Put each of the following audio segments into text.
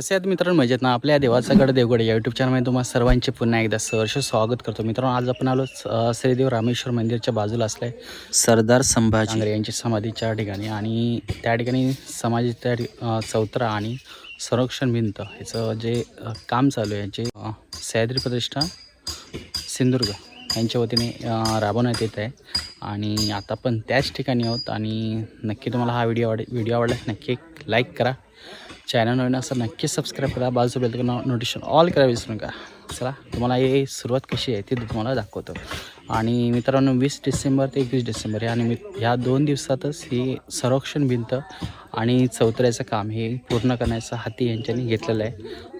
कसे आहेत मित्रांनो? मजेत ना? आपल्या देवाचा गड देवगड या यूट्यूब चॅनलमध्ये तुम्हाला सर्वांचे पुन्हा एकदा सहर्ष स्वागत करतो. मित्रांनो आज आपण आलो श्रीदेव रामेश्वर मंदिरच्या बाजूला असलंय. सरदार संभाजी. यांची समाधीच्या ठिकाणी आणि त्या ठिकाणी समाधीच्या ठि- अ, चौतरा आणि संरक्षण भिंत ह्याचं जे काम चालू आहे याचे अ, सह्याद्री प्रतिष्ठा सिंधुदुर्ग यांच्या वतीने राबवण्यात येत आहे. आणि आता पण त्याच ठिकाणी आहोत आणि नक्की तुम्हाला हा व्हिडिओ आवड व्हिडिओ आवडल्यास नक्की एक लाईक करा. चॅनल नवीन असं नक्की सबस्क्राईब करा. बाजू बेल नोटिफिकेशन ऑल करा विसरू नका. चला तुम्हाला हे सुरुवात कशी आहे ती तुम्हाला दाखवतो. आणि मित्रांनो वीस डिसेंबर ते एकवीस डिसेंबर या निमित्त ह्या दोन दिवसातच ही संरक्षण भिंत आणि चौतऱ्याचं काम हे पूर्ण करण्याचं हाती यांच्यानी घेतलेलं आहे.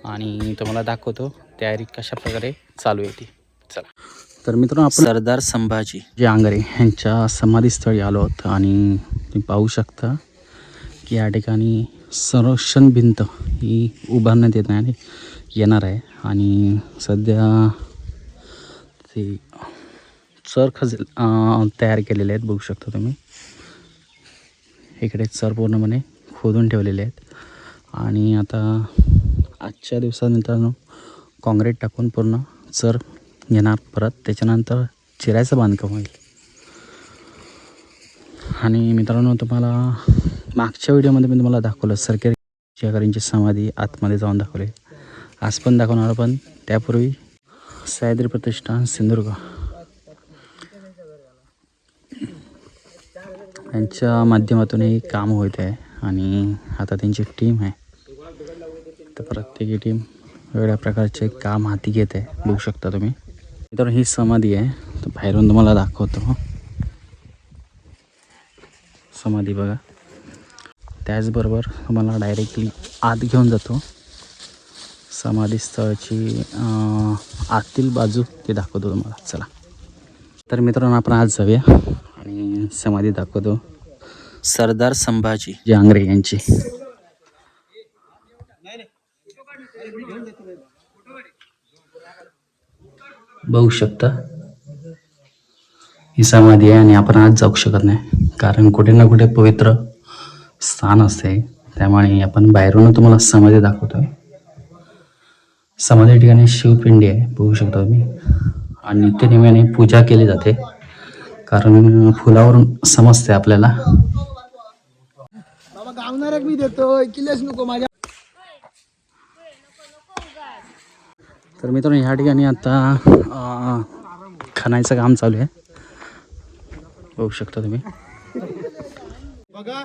आणि तुम्हाला दाखवतो तयारी कशा प्रकारे चालू आहे ती. चला. तर मित्रांनो आपण सरदार संभाजी जे आंगरे यांच्या समाधीस्थळी आलो आहोत आणि तुम्ही पाहू शकता की या ठिकाणी संरक्षण भिंत ही उभारण्यात येत आहे येणार आहे. आणि सध्या ते चर खज तयार केलेले आहेत बघू शकता तुम्ही. इकडे चर पूर्णपणे खोदून ठेवलेले आहेत. आणि आता आजच्या दिवसात मित्रांनो काँक्रीट टाकून पूर्ण चर येणार परत. त्याच्यानंतर चिरायचं बांधकाम होईल. आणि मित्रांनो तुम्हाला मागच्या व्हिडिओमध्ये मी तुम्हाला दाखवलं सरकारी अधिकाऱ्यांची समाधी आतमध्ये जाऊन दाखवले. आज पण दाखवणार पण त्यापूर्वी सह्याद्री प्रतिष्ठान सिंधुदुर्ग. यांच्या माध्यमातून हे काम होत आहे आणि आता त्यांची टीम आहे. तर प्रत्येकी टीम वेगळ्या प्रकारचे काम हाती घेत आहे. बघू शकता तुम्ही. तर ही समाधी आहे. तर बाहेरून तुम्हाला दाखवतो. समाधी बघा. त्याचबरोबर तुम्हाला डायरेक्टली आत घेऊन जातो. समाधी स्थळाची आतील बाजू ते दाखवतो तुम्हाला. चला. तर मित्रांनो आपण आज जाऊया आणि समाधी दाखवतो. सरदार संभाजी जे आंग्रे यांची. बघू शकता. ही समाधी आहे आणि आपण आज जाऊ शकत नाही. कारण कुठे ना कुठे पवित्र स्थान असते. त्यामुळे आपण बाहेरून तुम्हाला समाधी दाखवतोय समाधी ठिकाणी शिवपिंडी आहे बघू शकता तुम्ही. आणि नित्यनेमाने पूजा केली जाते. कारण फुलावरून समजते आपल्याला. बाबा गावणार मी देतोय किल्लेच नको माझ्या. तर मित्रांनो ह्या ठिकाणी आता खणायचं काम चालू आहे. बघू शकता तुम्ही. बघा.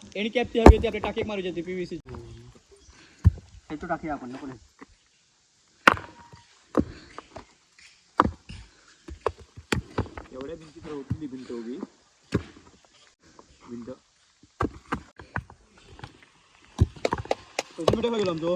एनी कॅप ती हवी होती आपल्या टाके मारू जाते पीव्हीसी तो टाकूया आपण नको एवढ्या भिंतीत होती भिंत उभी भिंत कुठे गेलो आमचो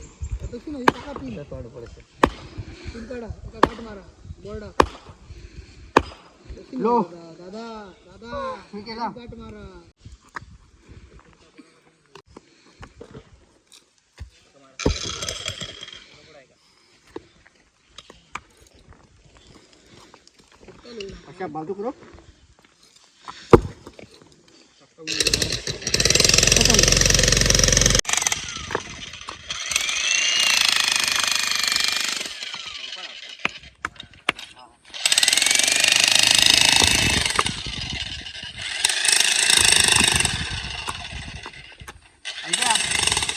तशी नाही टाका पिन पिन काढा एका मारा बोर्डा लो. दादा दादा मारा. अशा बाजू करो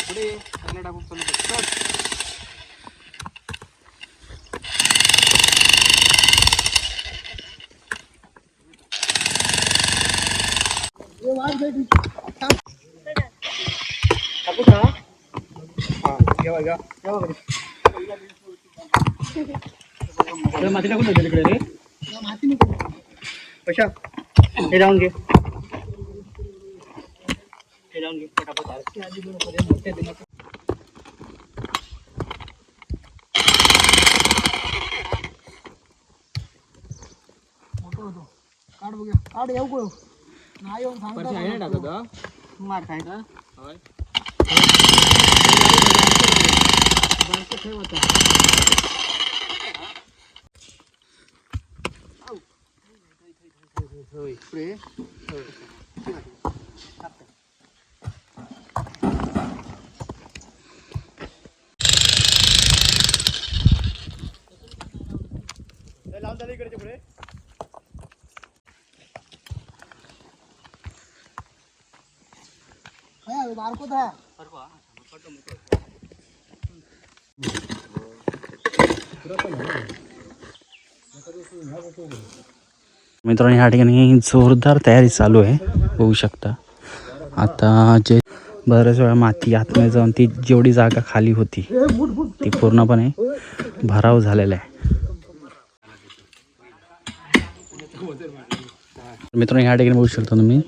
पुढे चांगला टाकून चालू कर. चल. टाकू का माती टाकून तिकडे रे. माती कशा? हे जाऊन घे. हे जाऊन घे पटापट काढ बघूया. काढ येऊ कळू नाही येऊन सांगता मार खायचा बार को था। लांब झालं इकडे पुढे बारकोत आहे मित्रांनो ह्या ठिकाणी जोरदार तयारी चालू आहे. होऊ शकता. आता जे बऱ्याच वेळा माती आतमध्ये जाऊन ती जेवढी जागा खाली होती ती पूर्णपणे भराव झालेला आहे. मित्रांनो ह्या ठिकाणी बघू शकता तुम्ही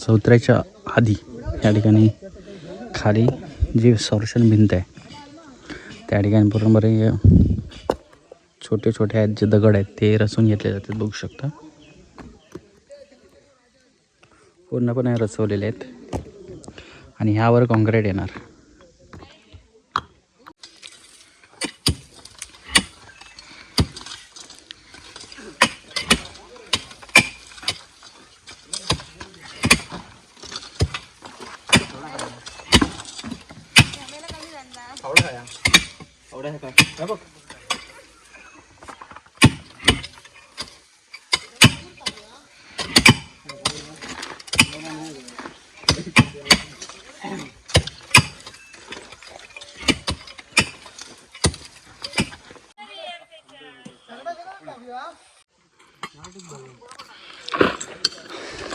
चौथऱ्याच्या आधी या ठिकाणी खाली जी संरक्षण भिंत आहे त्या ठिकाणी बरोबर छोटे छोटे आहेत जे दगड आहेत ते रचून घेतले जातात बघू शकता. पूर्णपणे रचवलेले आहेत. आणि ह्यावर कॉन्क्रीट येणार.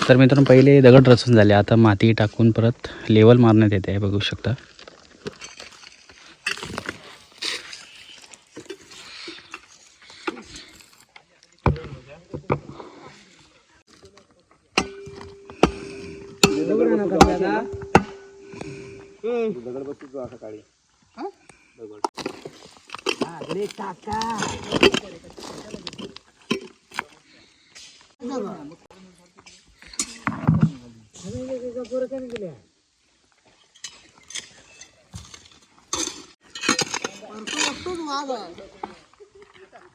तर मित्रांनो पहिले दगड रचून झाले. आता माती टाकून परत लेवल मारण्यात येते. आहे बघू शकता.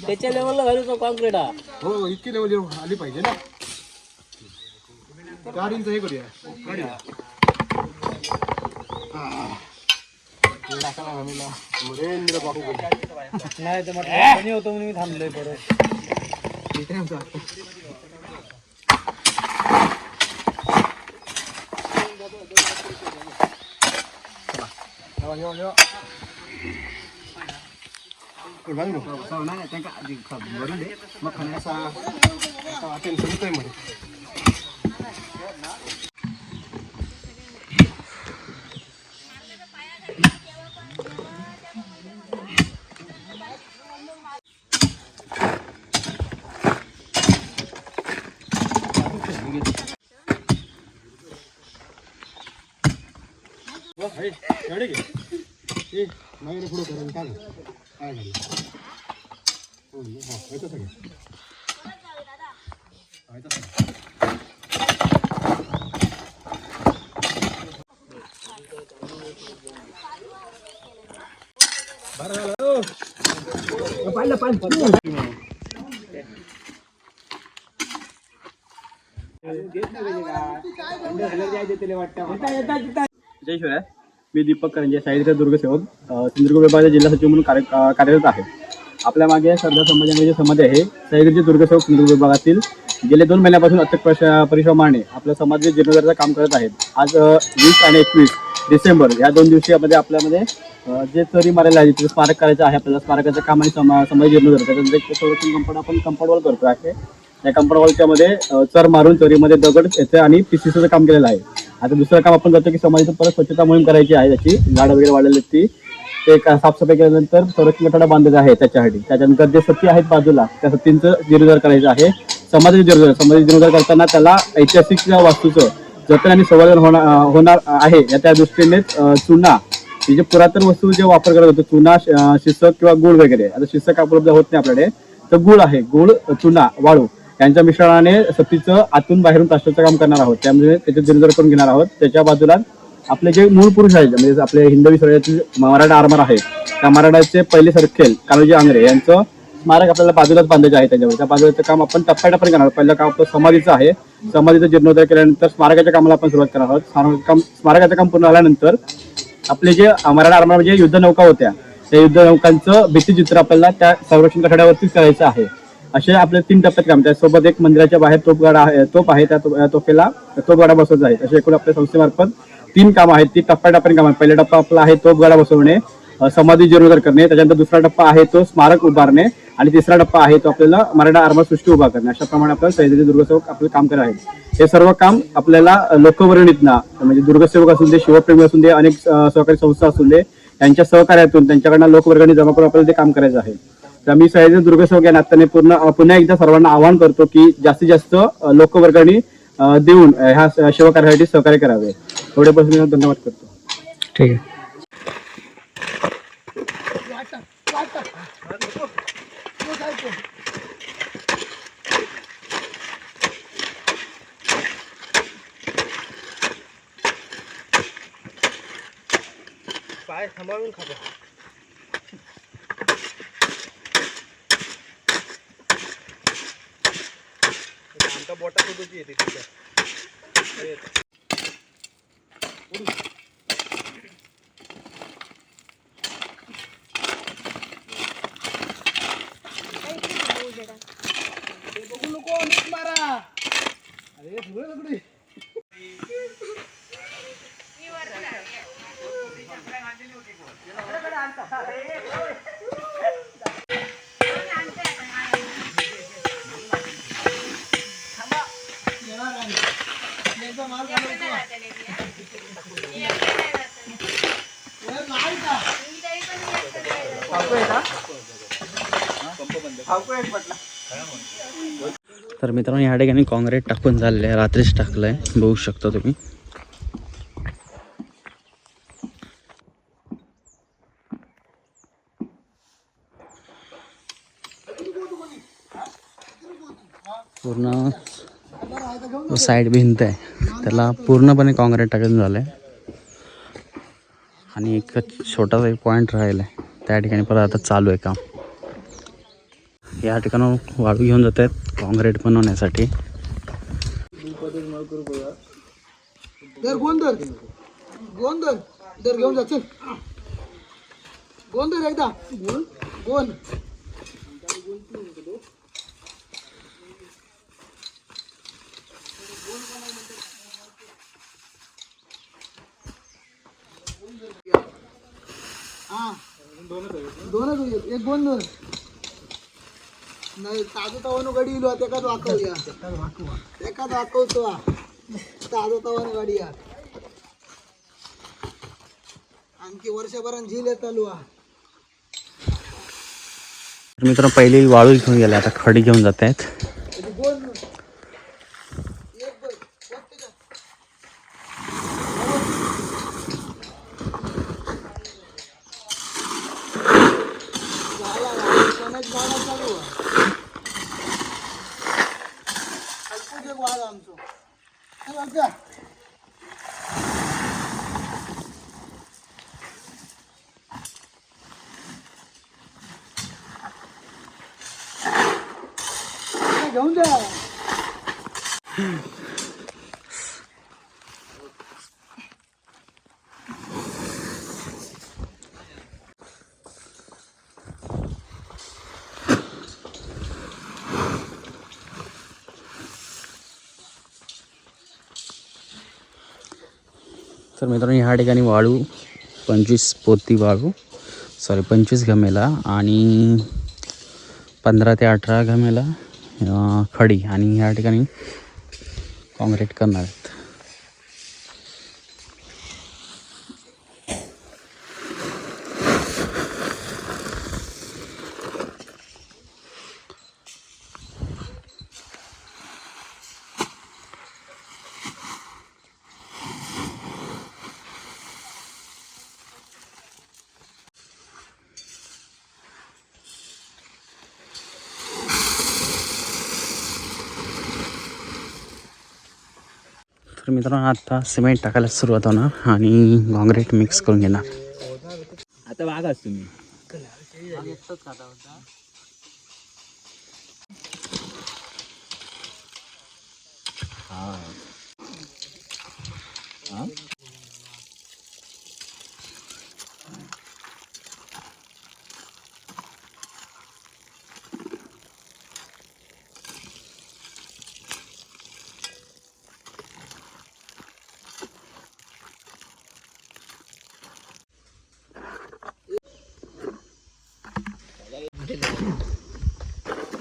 त्याच्या लेवलला घालू कॉन्क्रीट हा हो इतकी लेवल आली पाहिजे ना चार इंच हे करूया गाडी नाही तर म्हटलं कोणी होतं म्हणून मी थांबलोय परत 얼마나 먹어? 사우나에 땡가 아직 밥 먹는데 막하면서 또 아침 점심 때 먹어. 여기 이 나이를 부르고 가는 거 जय शिवराय मी दीपक करंजे शाहिद दुर्गसेवक सिंधुदुर्ग विभागाचा जिल्हा सचिव म्हणून कार्य कार्यरत आहे. आपल्या मागे सरदार संभाजी समाधी आहे सह्याद्रीचे दुर्गसेवक सिंधुदुर्ग विभागातील गेल्या दोन महिन्यापासून अथक प्रश- परिश्रमाने आपल्या समाजाचे जीर्णोद्धाराचं काम करत आहेत. आज वीस आणि एकवीस डिसेंबर या दोन दिवशीमध्ये आपल्यामध्ये जे चरी मारायला आहे तिथे स्मारक करायचं आहे आपल्याला स्मारकाचं काम आणि समा समाज जीर्णोद्धार त्याच्यानंतर संरक्षण कंपाऊंड आपण कंपाऊंडवर करतो आहे या कंपाउंड वॉलच्यामध्ये चर मारून चोरीमध्ये दगड त्याचं आणि पीसीसीचं काम केलेलं आहे. आता दुसरं काम आपण करतो की समाजाचं परत स्वच्छता मोहीम करायची आहे त्याची झाडं वगैरे वाढलेली ती. ते का- साफसफाई केल्यानंतर संरक्षण कठडा बांधायचं आहे त्याच्यासाठी. त्याच्यानंतर जे सती आहेत बाजूला त्या सत्तींचं जीर्णोद्धार करायचं आहे. समाजाचे जीर्णोद्धार समाजाचे जीर्णोद्धार करताना त्याला ऐतिहासिक वास्तूचं जतन आणि संवर्धन होणार होणार आहे. या त्या दृष्टीने चुना ही जे पुरातन वस्तू जे वापर करत होतो चुना शिसक किंवा गुळ वगैरे आता शिसक उपलब्ध होत नाही आपल्याकडे तर गुळ आहे. गुळ चुना वाळू. यांच्या मिश्रणाने सतीचं आतून बाहेरून प्लास्टरचं काम करणार आहोत. त्यामुळे त्याचे जीर्णोद्धार करून घेणार आहोत. त्याच्या बाजूला आपले जे मूळ पुरुष आहेत म्हणजे आपले हिंदवी स्वराज्यातील मराठा आरमार आहे त्या मराठाचे पहिले सरखेल कान्होजी आंग्रे यांचं स्मारक आपल्याला बाजूलाच बांधायचं आहे त्याच्यावर. त्या बाजूचं काम आपण टप्प्याटप्प्याने करणार आहोत. पहिलं काम आपलं समाधीचं आहे. समाधीचं जीर्णोदय केल्यानंतर स्मारकाच्या कामाला आपण सुरुवात करणार आहोत. काम स्मारकाचं काम पूर्ण झाल्यानंतर आपले जे मराठा आरमार म्हणजे युद्ध नौका होत्या त्या युद्ध नौकांचं भित्तीचित्र आपल्याला त्या संरक्षण कठड्यावरतीच करायचं आहे. असे आपले तीन टप्प्यात काम त्यासोबत एक मंदिराच्या बाहेर तोपगाडा आहे तोप आहे त्या तोफेला तोपगाडा बसवायचा आहे असे एकूण आपल्या संस्थेमार्फत तीन काम आहेत. ती टप्प्याटप्प्याने काम आहेत. पहिला टप्पा आपला आहे तोपगाडा बसवणे समाधी जीर्णोद्धार करणे त्याच्यानंतर दुसरा टप्पा आहे तो स्मारक उभारणे आणि तिसरा टप्पा आहे तो आपल्याला मराठा आरमार सृष्टी उभा करणे. अशा प्रमाणे आपल्याला सह्याद्री दुर्गसेवक आपलं काम करत आहे हे सर्व काम आपल्याला लोकवर्णितना म्हणजे दुर्गसेवक असून दे शिवप्रेमी असून दे अनेक सहकारी संस्था असून दे त्यांच्या सहकार्यातून त्यांच्याकडनं लोकवर्गणी जमा करून आपल्याला ते काम करायचं आहे. तर मी सह्याद्री दुर्गसेवक या नात्याने पूर्ण पुन्हा एकदा सर्वांना आवाहन करतो की जास्तीत जास्त अ, देऊन ह्या शिवकार्यासाठी सहकार्य करावे. एवढेपासून मी धन्यवाद करतो. ठीक आहे. पाय सांभाळून खातो. ఇంకా బొట్ట కుదుర్చి तर मित्रांनो ह्या ठिकाणी काँक्रीट टाकून झालेलं आहे. रात्रीच टाकलं आहे बघू शकता तुम्ही. पूर्ण साईड भिंत आहे. त्याला पूर्णपणे काँक्रीट टाकून झालं आहे आणि एक छोटासा एक पॉईंट राहिला आहे त्या ठिकाणी परत आता चालू आहे काम. या ठिकाणी वाळू घेऊन जात आहेत. कॉन्क्रीट बनवण्यासाठी. दर गोंधर गोंधर दर घेऊन जा गोंधळ गोंधर एकदा. गोन गोन हा. दोनच एक दोन दोन नाही ताजो तवानो गाडी इलो एकाच वाकवूया एकाच वाकवतो हा. ताजो तवानो गाडी या. आणखी वर्षभरात झील येत चालू हा. तर मित्रांनो पहिली वाळू घेऊन गेले आता खडी घेऊन जात आहेत कधी दोन एक बैल कोणते का? झाला, झाला. कोणाच गाडा चालू आहे? हलकूच एक वाघ आमचो. हे बघ का? हे घेऊन द्या तर मित्रांनो ह्या ठिकाणी वाळू पंचवीस पोती वाळू सॉरी पंचवीस घमेला आणि पंधरा ते अठरा घमेला खडी आणि ह्या ठिकाणी काँक्रीट करणार. मित्रांनो आता सिमेंट टाकायला सुरुवात होणार आणि काँक्रीट मिक्स करून घेणार आता वाघाच तुम्ही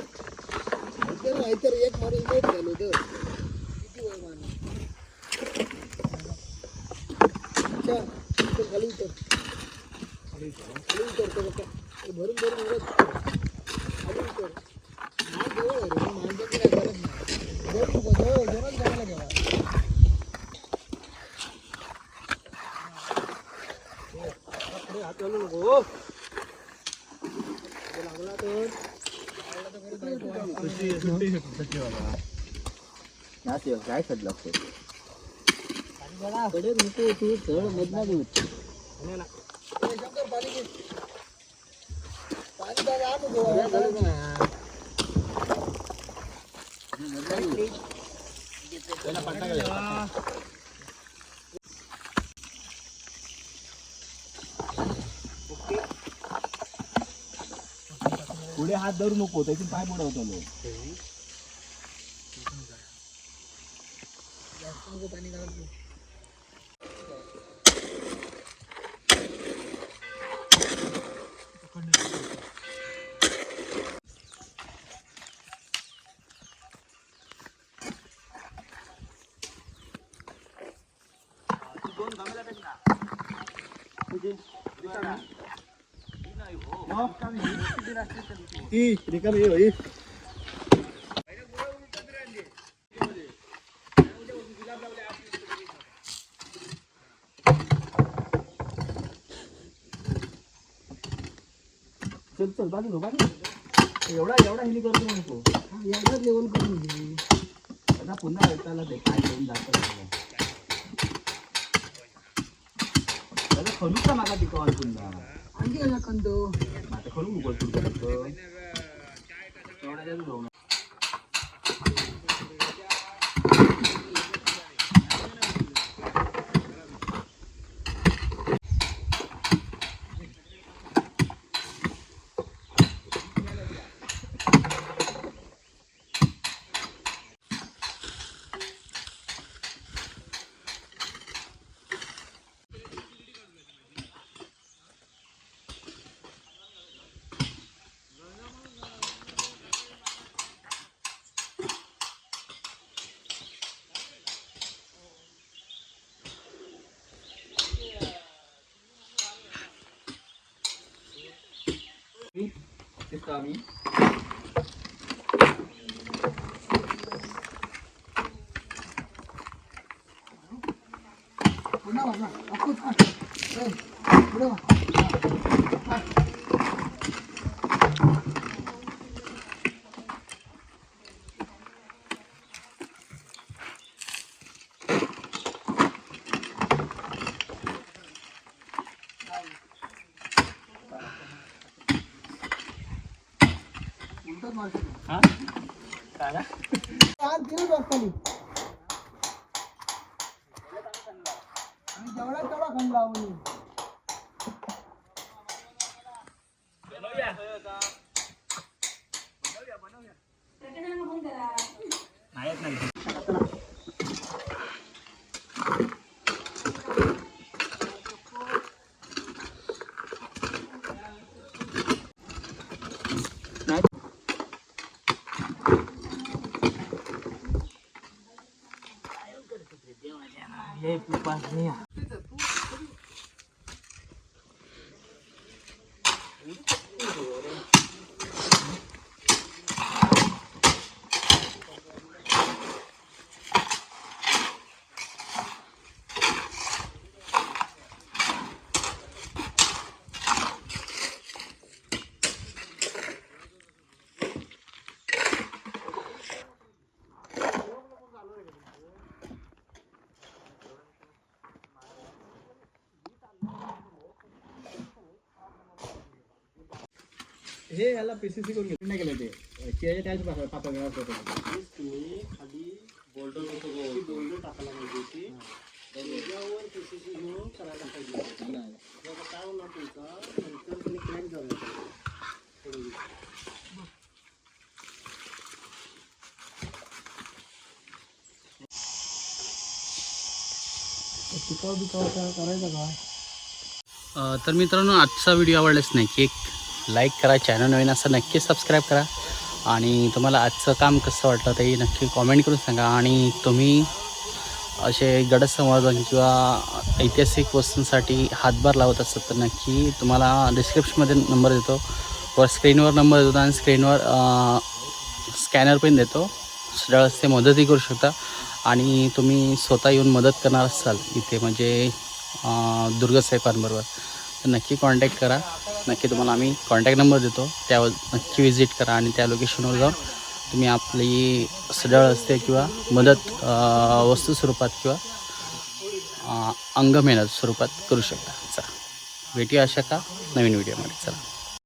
नाहीतर नाहीतर एक माणूस लेट झालो तर किती वय माणूस अच्छा इथं खाली उतर खाली उतर तर बघा. ते भरून भरून उडत खाली उतर माल जवळ आहे रे, माणसाची काय गरज नाही जवळ नको, जवळ जवळच जायला घ्यावा घालू नको हो. लागला तर काय सड लागतो शंकर पाणी घे. पाणी काय आत हात धरू नको त्याची पाय बुडवतो लो पाणी घालून ती रिकामी होई चल चल बाजू बाजू एवढा एवढा हिली करतो म्हणतो एवढा लेवल करून घे आता पुन्हा ऐकायला ते काय करून जातं त्याला मागा टिकवाल पुन्हा आणखी कशा कंतो आता खणू उघड तू करतो एवढा जास्त जाऊ शकतो आम्ही पुन्हा बघा. अप्पूच हा. ए, पुढे बघ. हा. उलटच मारशील. हा काय आण तिने बघ खाली. आणि जेवढा तेवढा खंड लावून ये. नाही नाही हे याला पीसीसी करून घेतलं. नाही केलं ते. केळ्याच्या त्याच पातळ पातळ तुम्ही खाली बोल्डर बोल्डर टाकायला पाहिजे त्याच्यावर पीसीसी घेऊन करायला पाहिजे काय होणार तुमचा? नंतर तुम्ही क्रॅक झाला तर मित्रांनो आजचा व्हिडिओ आवडलाच नाही की एक लाईक करा चॅनल नवीन असं नक्की सबस्क्राईब करा. आणि तुम्हाला आजचं काम कसं वाटलं ते नक्की कॉमेंट करून सांगा. आणि तुम्ही असे गड संवर्धन किंवा ऐतिहासिक वस्तूंसाठी हातभार लावत असतात तर नक्की तुम्हाला डिस्क्रिप्शनमध्ये नंबर देतो. वर स्क्रीनवर नंबर देतो आणि स्क्रीनवर स्कॅनर पण देतो. सरळ ते मदतही करू शकता. आणि तुम्ही स्वतः येऊन मदत करणार असाल इथे म्हणजे दुर्गसाहेबांबरोबर तर नक्की कॉन्टॅक्ट करा. नक्की तुम्हाला आम्ही कॉन्टॅक्ट नंबर देतो. त्यावर नक्की विजिट करा आणि त्या लोकेशनवर जाऊन तुम्ही आपली सढळ असते किंवा मदत वस्तू स्वरूपात किंवा अंगमेहनत स्वरूपात करू शकता. चला. भेटूया अशा का नवीन व्हिडिओमध्ये चला.